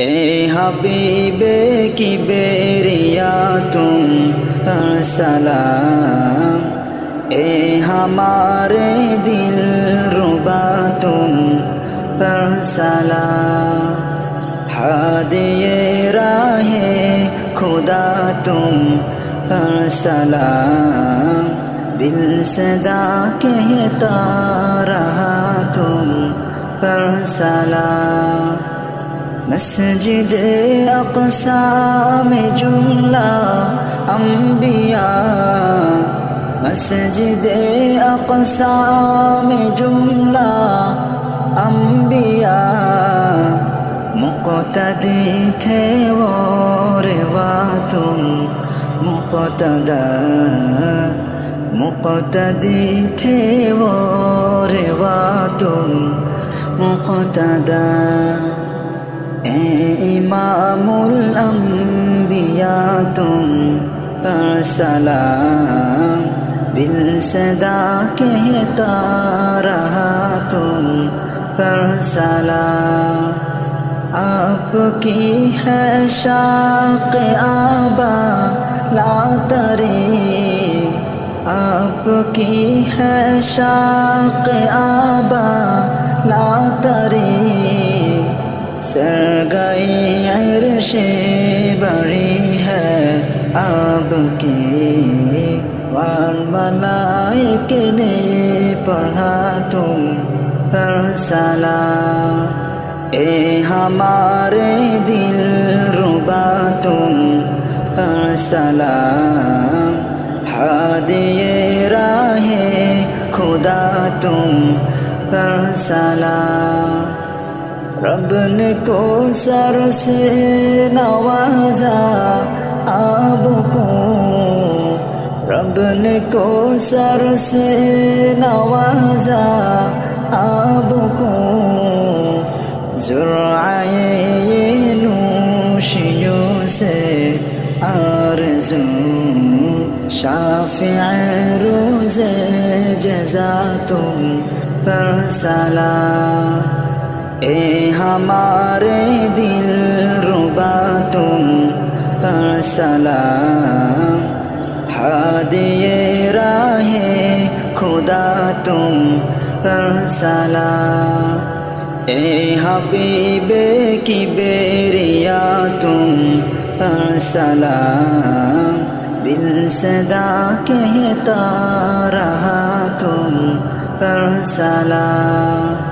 ए हबीबे की बेरिया तुम पर सलाम। ए हमारे दिल रुबा तुम पर सलाम। हादिए राहे खुदा तुम पर सलाम। दिल सदा कहता रहा तुम पर सलाम। মসজিদ আকসামে জুমলা অম্বিয়া মসজিদ আকসামে জুমলা অম্বিয়া মুকতদি থে ওরেবা তুম মুকতদা। মুকতদি থে ওরেবা তুম মুকতদা। اے امام الانبیاء تم پر سلام۔ دل صدا کہتا رہا، تم پر سلام۔ آپ کی ہے شاق آبا، لا تری۔ آپ کی ہے شاق آبا، لا تری۔ सर गई अरशे बड़ी है आपकी वार मलाइक ने पढ़ा तुम पर सला ए हमारे दिल रुबा तुम पर सलाम हादिए राहे खुदा तुम पर सलाम रब ने को सर से नवाजा आपको रब ने को सर से नवाजा आपको जुराए ये नूशियों से आरज़ू शाफ़ि रोज़े जज़ा तुम पर सला ए हमारे दिल रुबा तुम पर सलाम हादिए राहे खुदा तुम पर सलाम ए हबीबे की बेरिया तुम पर सलाम दिल सदा कहता रहा तुम पर सलाम